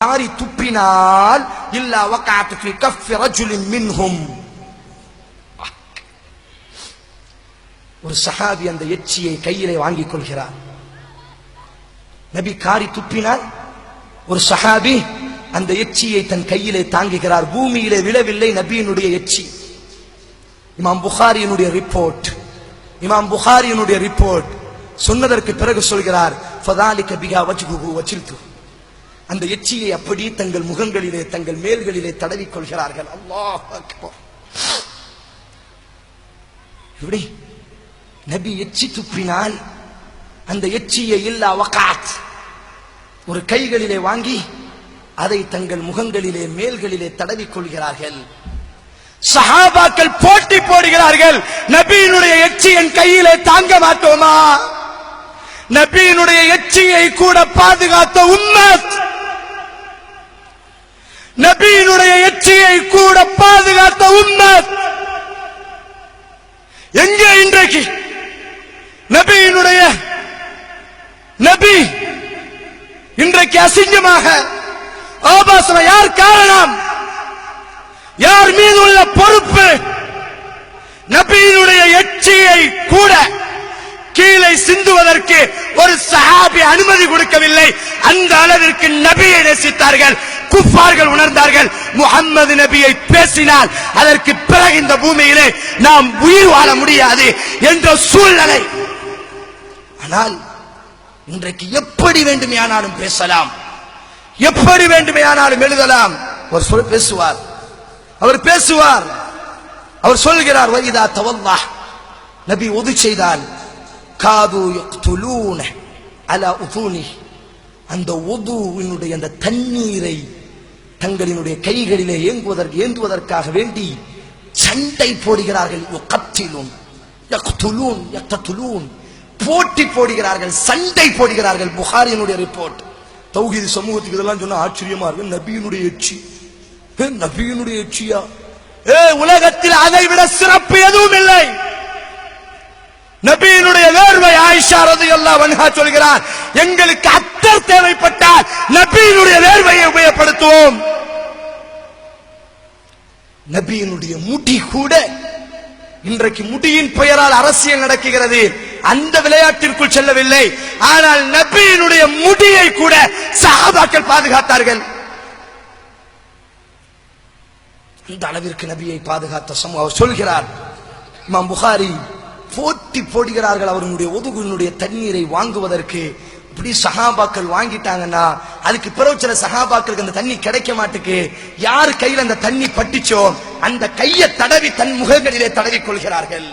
காரி துப்பினால் இல்லா வகாத் ஃபி கஃப் ரஜுலின் மின்ஹும் ஒரு சஹாபி அந்த எச்சியை கையிலே வாங்கிக் கொள்கிறார் நபி காரி துப்பினால் ஒரு சஹாபி அந்த எச்சியை தன் கையிலே தாங்குகிறார் பூமியிலே விழவில்லை நபியினுடைய எச்சி இமாம் புகாரியினுடைய ரிப்போர்ட் இமாம் புகாரியினுடைய ரிப்போர்ட் சொன்னதற்கு பிறகு சொல்கிறார் ஃபதாலிக பிகா வஜ்ஹுஹு வஜில்து அந்த எச்சியை அப்படி தங்கள் முகங்களிலே தங்கள் மேல்களிலே தடவிக் கொள்கிறார்கள் அல்லாஹ் எப்படி? இப்படி நபி எச்சி துப்பினால் அந்த எச்சியை இல்லா வக்காத் ஒரு கைகளிலே வாங்கி அதை தங்கள் முகங்களிலே மேல்களிலே தடவிக் கொள்கிறார்கள் சஹாபாக்கள் போட்டி போடுகிறார்கள். நபியினுடைய எச்சி என் கையிலே தாங்க மாட்டோமா? நபியினுடைய எச்சியை கூட பாதுகாத்த உம்மத் நபியினுடைய எச்சியை கூட பாதுகாத்த உம்மத். எங்கே இன்றைக்கு நபியினுடைய நபி இன்றைக்கு அசிங்கமாக ஆபாசம் யார் காரணம்? யார் மீது உள்ள பொறுப்பு? நபியினுடைய எச்சியை கூட கீழே சிந்துவதற்கு ஒரு சஹாபி அனுமதி கொடுக்கவில்லை. அந்த அளவிற்கு நபியை நேசித்தார்கள். குப்பார்கள் உணர்ந்தார்கள். முகம்மது நபியை பேசினால் அதற்கு பிறகு இந்த பூமியிலே நாம் உயிர் வாழ முடியாது என்ற சூழ்நிலை. ஆனால் இன்றைக்கு எப்படி வேண்டுமையானாலும் பேசலாம். எப்படி வேண்டுமையானாலும் எழுதலாம். அவர் சொல் பேசுவார். அவர் பேசுவார். அவர் சொல்கிறார் வைதா தவல்லா. நபி உது செய்தால் காது துலூன அலா உதூனி. அந்த உதுவினுடைய அந்த தண்ணீரை தங்களினுடைய கைகளிலே ஏங்குவதற்கு ஏந்துவதற்காக வேண்டி சண்டை போடுகிறார்கள். போட்டி போடுகிறார்கள். சண்டை போடுகிறார்கள். புகாரினுடைய ரிப்போர்ட் தௌஹீது சமூகத்துக்கு இதெல்லாம் சொன்னா ஆச்சரியமா இருக்கு. நபியினுடைய எச்சி. நபியினுடைய எச்சியா? ஏ உலகத்தில் அதை விட சிறப்பு எதுவும் இல்லை. நபியினுடைய வேர்வை ஆயிஷா ரலியல்லாஹு அன்ஹா சொல்கிறார். எங்களுக்கு அத்தர் தேவைப்பட்டால் நபியினுடைய வேர்வையை உபயோகப்படுத்துவோம். நபியினுடைய முடி கூட இன்றைக்கு முடியின் பெயரால் அரசியல் நடக்குகிறது. அந்த விளையாட்டிற்குள் செல்லவில்லை. ஆனால் நபியினுடைய முடியை கூட சஹாபாக்கள் பாதுகாத்தார்கள். இந்த அளவிற்கு நபியை பாதுகாத்த சமூகம் அவர் சொல்கிறார் இமாம் புகாரி போட்டி போடுகிறார்கள் அவர்களுடைய ஒதுகுனுடைய தண்ணீரை வாங்குவதற்கு. இப்படி சஹாபாக்கள் வாங்கிட்டாங்கன்னா அதுக்கு பிறகு சில சகாபாக்களுக்கு அந்த தண்ணி கிடைக்க மாட்டுக்கு. யார் கையில் அந்த தண்ணி பட்டுச்சோ அந்த கையை தடவி தன் முகங்களிலே தடவி கொள்கிறார்கள்.